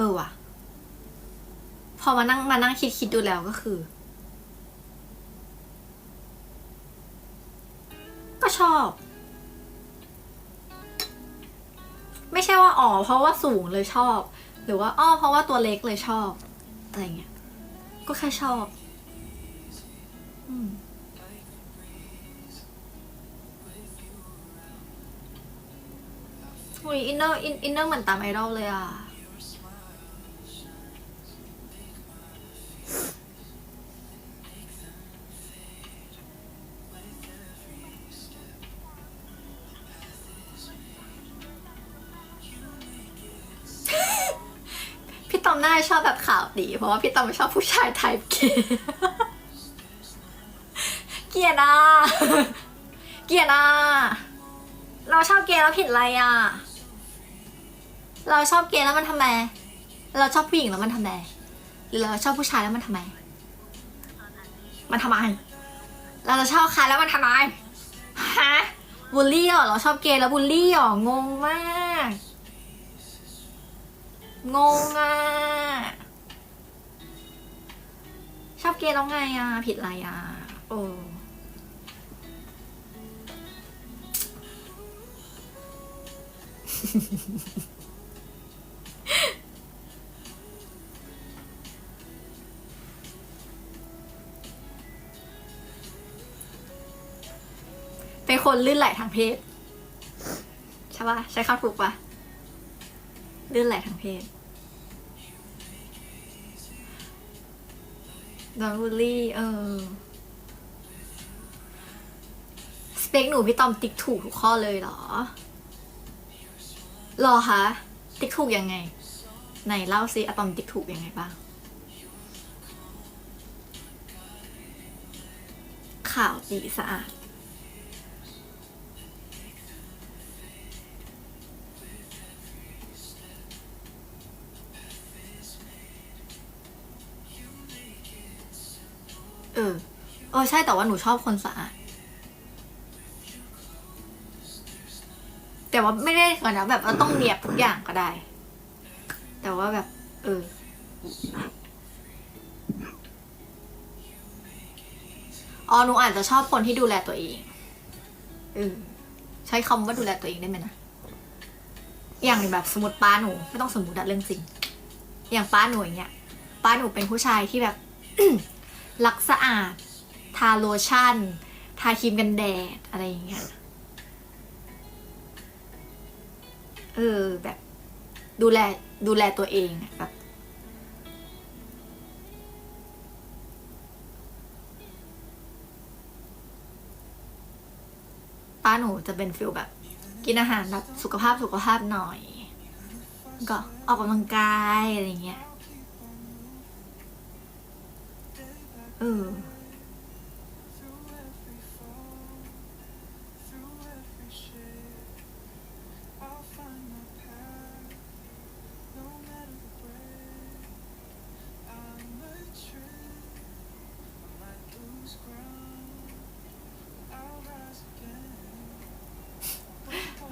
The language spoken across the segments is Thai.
ออว่ะ พอมานั่งมานั่งคิดคิดดูแล้วก็คือ ก็ชอบ ไม่ใช่ว่าอ๋อเพราะว่าสูงเลยชอบ หรือว่าอ้อเพราะว่าตัวเล็กเลยชอบอะไรเงี้ย ก็แค่ชอบอืมอุ้ยอินเนอร์อินเนอร์เหมือนตามไอดอลเลยอะ อมน่าชอบแบบข่าวดี เพราะว่าพี่ตอมชอบผู้ชายไทป์เกย์เกียดอะเกียดอะเราชอบเกย์แล้วผิดอะไรอะ เราชอบเกย์แล้วมันทำไม เราชอบผู้หญิงแล้วมันทำไม หรือเราชอบผู้ชายแล้วมันทำไม มันทำไม เราจะชอบใครแล้วมันทำไม ฮะ บูลลี่เหรอ เราชอบเกย์แล้วบูลลี่เหรอ งงมาก งงอะ ชอบเกย์แล้วไงอะ ผิดอะไรอะ โอ้เป็นคนลื่นไหลทางเพศ ใช่ปะใช้คำถูกปะลื่นไหลทางเพศ โดนบูลลี่ เออ สเปคหนูพี่ตอมติ๊กถูกทุกข้อเลยเหรอ หรอคะ ติ๊กถูกยังไง ไหนเล่าซิอะตอมติ๊กถูกยังไงบ้าง ข่าวดีสะอาด ออ เออ ใช่แต่ว่าหนูชอบคนสะอาด แต่ว่าไม่ได้ก่อนนะแบบว่าต้องเนียบทุกอย่างก็ได้ แต่ว่าแบบ เออ อ๋อหนูอาจจะชอบคนที่ดูแลตัวเอง เออ ใช้คำว่าดูแลตัวเองได้ไหมนะ อย่างแบบสมมติป้าหนูไม่ต้องสมมติเรื่องจริง อย่างป้าหนูอย่างเงี้ย ป้าหนูเป็นผู้ชายที่แบบ รักสะอาด ทาโลชั่น ทาครีมกันแดด อะไรอย่างเงี้ย เออ แบบ ดูแลดูแลตัวเองแบบป้าหนูจะเป็นฟิลแบบ กินอาหารแบบสุขภาพสุขภาพหน่อย ก็ออกกำลังกาย อะไรเงี้ย เออ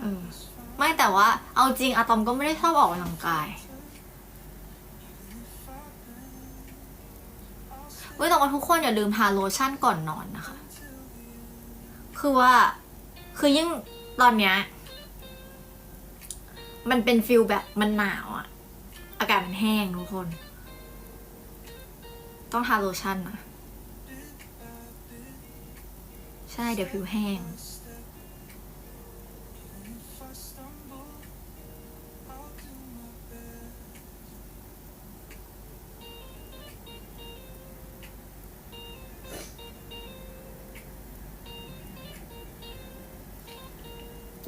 เออ ไม่แต่ว่า เอาจริงอะตอมก็ไม่ได้ชอบออกกำลังกายเว้ยแต่ว่าทุกค นอย่าลืมทาโลชั่นก่อนนอนนะคะ คือว่า คือยิ่งตอนเนี้ย มันเป็นฟิลแบบมันหนาวอะอากาศมันแห้งทุกคน ต้องทาโลชั่นนะ ใช่เดี๋ยวผิวแห้ง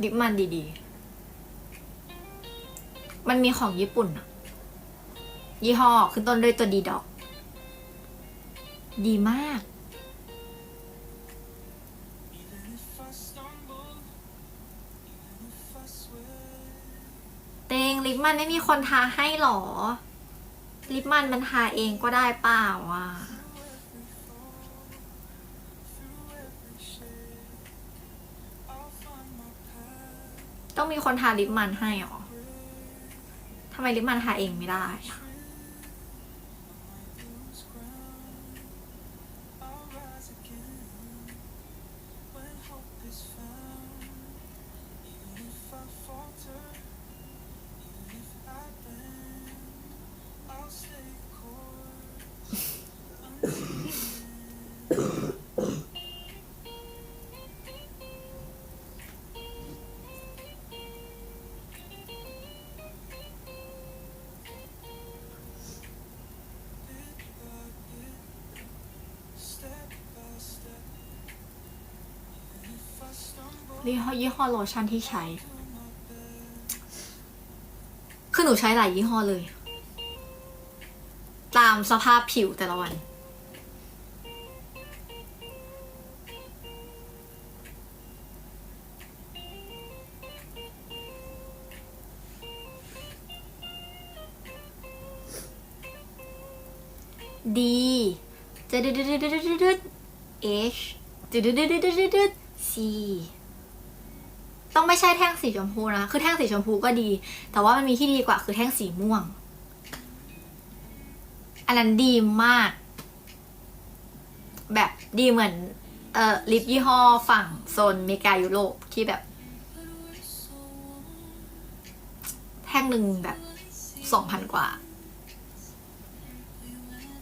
ดิบมันดีๆ มันมีของญี่ปุ่นอะยี่ห้อขึ้นต้นด้วยตัวดีดอก ดีมาก เตงลิปมันไม่มีคนทาให้หรอ ลิปมันมันทาเองก็ได้เปล่าอะ มีคนทาลิปมันให้หรอทำไมลิปมันทาเองไม่ได้ ยี่ห้อยี่ห้อโลชั่นที่ใช้ คือหนูใช้หลายยี่ห้อเลย ตามสภาพผิวแต่ละวันดีจะดึดดึดดึดดึดดึด H ดึดดึดดึดดึดดึดดึด C ต้องไม่ใช่แท่งสีชมพูนะ คือแท่งสีชมพูก็ดี แต่ว่ามันมีที่ดีกว่าคือแท่งสีม่วง อันนั้นดีมาก แบบดีเหมือน เอ่อลิปยี่ห้อฝั่งโซนเมกายุโรปที่แบบ แท่งหนึ่งแบบสองพันกว่า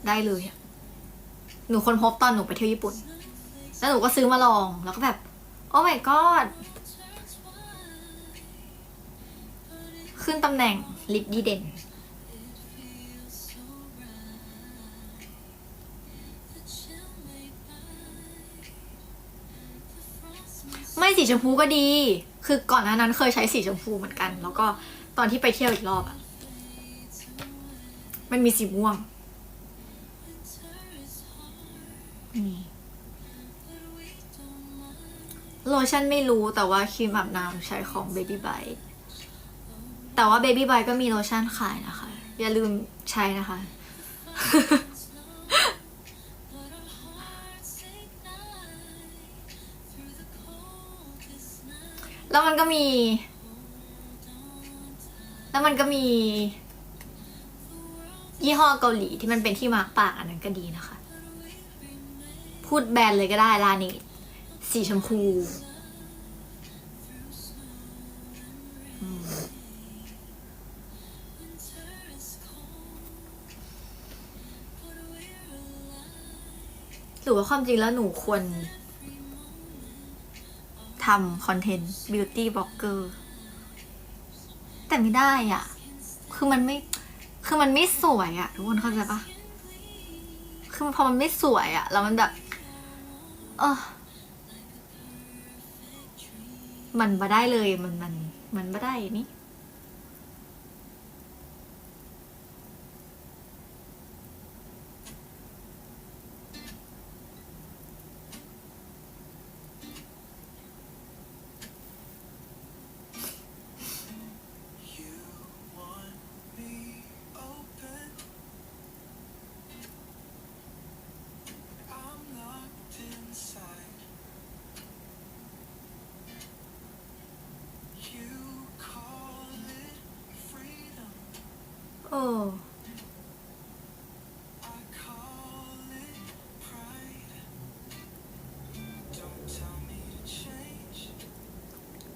ได้เลย หนูค้นพบตอนหนูไปเที่ยวญี่ปุ่น แล้วหนูก็ซื้อมาลอง แล้วก็แบบ โอ้ my god ขึ้นตำแหน่งลิปดีเด่น ไม่สีชมพูก็ดี คือก่อนหน้านั้นเคยใช้สีชมพูเหมือนกัน แล้วก็ตอนที่ไปเที่ยวอีกรอบอะมันมีสีม่วงนี่โลชั่นไม่รู้แต่ว่าครีมอาบน้ำใช้ของ Baby b y แต่ว่า Baby b y ก็มีโลชั่นขายนะคะ อย่าลืมใช้นะคะ แล้วมันก็มี แล้วมันก็มี ยี่ห้อเกาหลีที่มันเป็นที่มาร์กปากอันนั้นก็ดีนะคะ พูดแบรนด์เลยก็ได้ลานตสีชมพู อืม รือว่าความจริงแล้วหนูควรทำคอนเทนต์ beauty blogger แต่ไม่ได้อะ คือมันไม่ คือมันไม่สวยอะ ทุกคนเข้าใจปะคือพอมันไม่สวยอะ แล้วมันแบบ เออมันมาได้เลย มันมัน มันมาได้นี่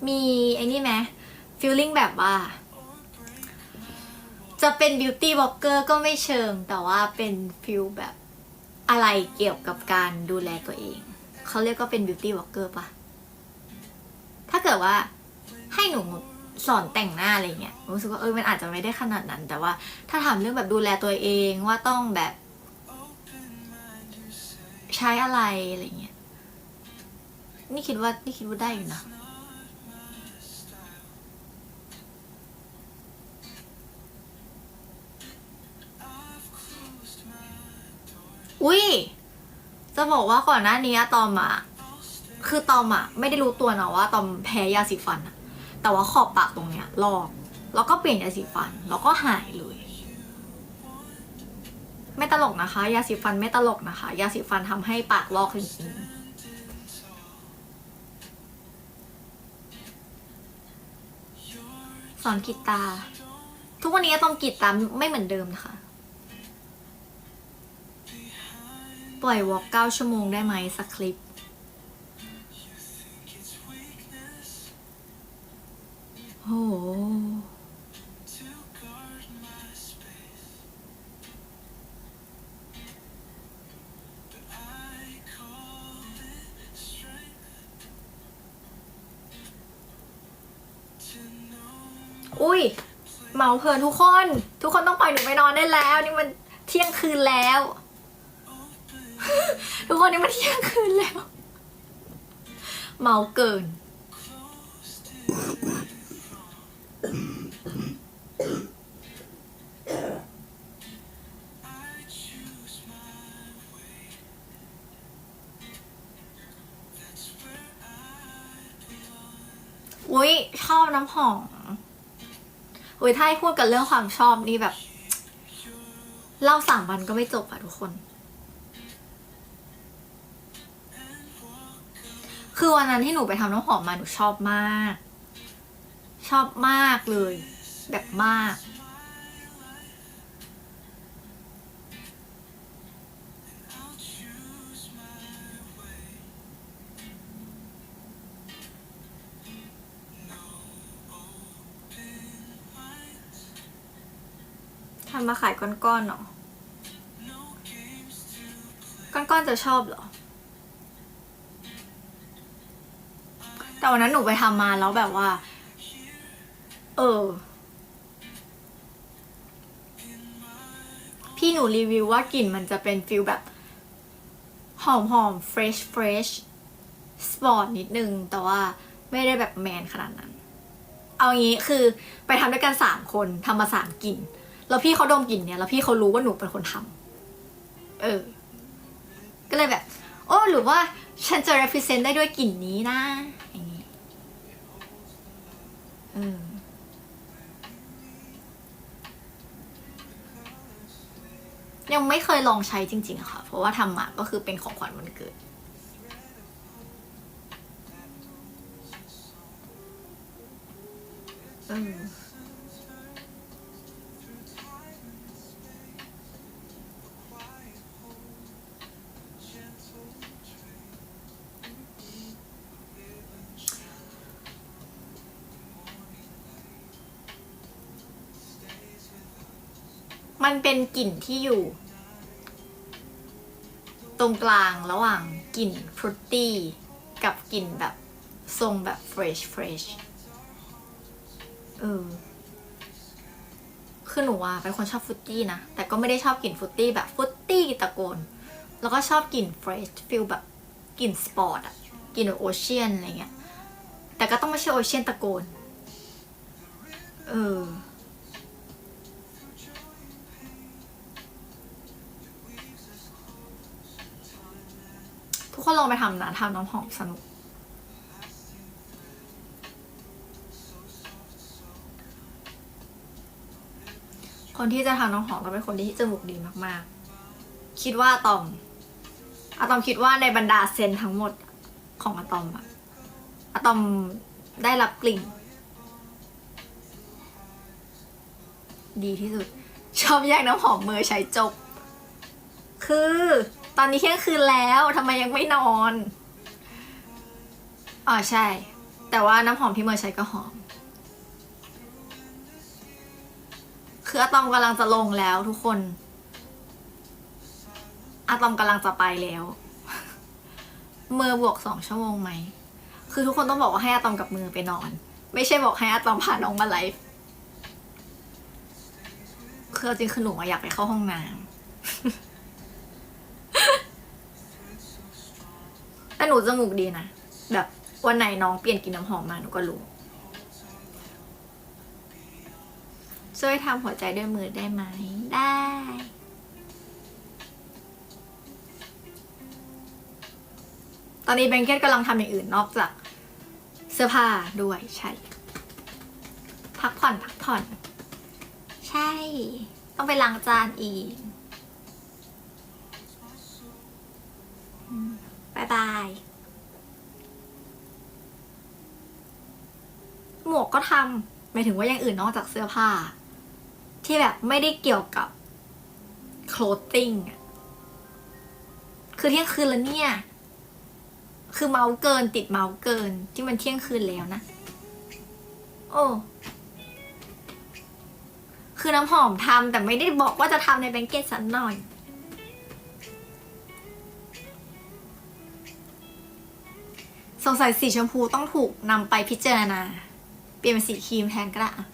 มีไอ้นี่ไหมฟีลลิ่งแบบว่า จะเป็นบิวตี้บล็อกเกอร์ก็ไม่เชิง แต่ว่าเป็นฟิลแบบอะไรเกี่ยวกับการดูแลตัวเอง เขาเรียกก็เป็นบิวตี้บล็อกเกอร์ปะถ้าเกิดว่าให้หนูสอนแต่งหน้าอะไรเงี้ยหนูรู้สึกว่าเออมันอาจจะไม่ได้ขนาดนั้น แต่ว่าถ้าถามเรื่องแบบดูแลตัวเองว่าต้องแบบ ใช้อะไรอะไรเงี้ยนี่คิดว่านี่คิดว่าได้อยู่นะ อุ้ยจะบอกว่าก่อนหน้านี้ตอมอะคือตอมอะไม่ได้รู้ตัวนะว่าตอมแพ้ยาสีฟันอะแต่ว่าขอบปากตรงเนี้ยลอก แล้วก็เปลี่ยนยาสีฟัน แล้วก็หายเลย ไม่ตลกนะคะ ยาสีฟันไม่ตลกนะคะ ยาสีฟันทำให้ปากลอกจริงๆสอนกีตาร์ทุกวันนี้ตอมกรีดตาไม่เหมือนเดิมนะคะ ปล่อยวอล์กเก้าชั่วโมงได้ไหมสักคลิป โอ้อุ้ยเมาเพลินทุกคน ทุกคนต้องปล่อยหนูไปนอนได้แล้ว นี่มันเที่ยงคืนแล้ว คนนี่มันเที่ยงคืนแล้ว เมาเกิน อุ้ยชอบน้ำหอมอุ้ยถ้าให้พูดกันเรื่องความชอบนี่แบบ เล่าสามวันก็ไม่จบอะทุกคน คือวันนั้นที่หนูไปทำน้ำหอมมาหนูชอบมาก ชอบมากเลย แบบมาก ทำมาขายก้อนๆเนาะก้อนๆจะชอบเหรอ แต่วันนั้นหนูไปทำมาแล้วแบบว่า เออ พี่หนูรีวิวว่ากลิ่นมันจะเป็นฟิลแบบ หอมหอมเฟรชเฟรชสปอร์ตนิดนึง แต่ว่าไม่ได้แบบแมนขนาดนั้น เอางี้คือไปทำด้วยกันสามคนทำมาสามกลิ่น แล้วพี่เขาดมกลิ่นเนี่ย แล้วพี่เขารู้ว่าหนูเป็นคนทำเออ ก็เลยแบบ โอ้หรือว่าฉันจะ represent ได้ด้วยกลิ่นนี้นะอย่างนี้ เออยังไม่เคยลองใช้จริง ๆ ค่ะ เพราะว่าทำมาก็คือเป็นของขวัญวันเกิด เออ มันเป็นกลิ่นที่อยู่ ตรงกลางระหว่างกลิ่นฟรุตตี้กับกลิ่นแบบทรงแบบเฟรชเฟรชเออคือหนูอะเป็นคนชอบฟรุตตี้นะ แต่ก็ไม่ได้ชอบกลิ่นฟรุตตี้แบบฟรุตตี้ตะโกน แล้วก็ชอบกลิ่นเฟรชฟิลแบบกลิ่นสปอร์ตอะกลิ่นโอเชียนอะไรเงี้ย แต่ก็ต้องไม่ใช่โอเชียนตะโกน เออ องไปทำนะทำน้ำหอมสนุก คนที่จะทำน้ำหอมต้องเป็นคนที่จมูกดีมากๆ คิดว่าตอมอะตอมคิดว่าในบรรดาเซนทั้งหมดของอะตอมอะอะตอมได้รับกลิ่น ดีที่สุด ชอบแยกน้ำหอมมือใช้จบ คือ ตอนนี้เที่ยงคืนแล้วทำไมยังไม่นอนอ๋อใช่ แต่ว่าน้ำหอมที่เมย์ใช้ก็หอม คืออะตอมกำลังจะลงแล้วทุกคนอะตอมกำลังจะไปแล้ว เมื่อบวกสองชั่วโมงไหม คือทุกคนต้องบอกว่าให้อะตอมกับมือไปนอน ไม่ใช่บอกให้อะตอมพาน้องมาไลฟ์คือจริงคือหนูอยากไปเข้าห้องน้ำ หนูจมูกดีนะ แบบวันไหนน้องเปลี่ยนกลินน้ำหอมมาหนูก็รู้ ช่วยทำหัวใจด้วยมือได้ไหม ได้ ตอนนี้แบงเกตกำลังทำอย่างอื่นนอกจากเสื้อผ้าด้วยใช่ พักผ่อนพักผ่อน ใช่ ต้องไปล้างจานอีกอืม บายบาย หมวกก็ทำหมายถึงว่าอย่างอื่นนอกจากเสื้อผ้า ที่แบบไม่ได้เกี่ยวกับ clothing คือเที่ยงคืนแล้วเนี่ย คือเมาเกินติดเมาเกินที่มันเที่ยงคืนแล้วนะ โอ้คือน้ำหอมทำแต่ไม่ได้บอกว่าจะทำในแบงเกตสันหน่อย สงสัยสีชมพูต้องถูกนำไปพิจารณา เปลี่ยนเป็นสีครีมแทนก็ได้อะ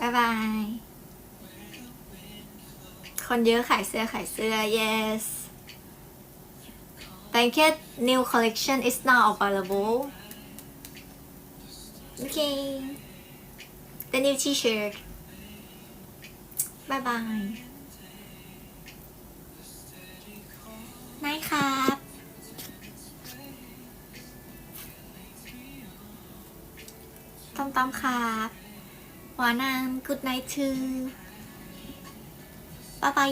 บายบาย คนเยอะขายเสื้อขายเสื้อ yes blanket new collection is now available okay the new t-shirt bye bye ไม่ครับต้อมตอมครับหวานาน굿ดไนชื่อบ๊ายบาย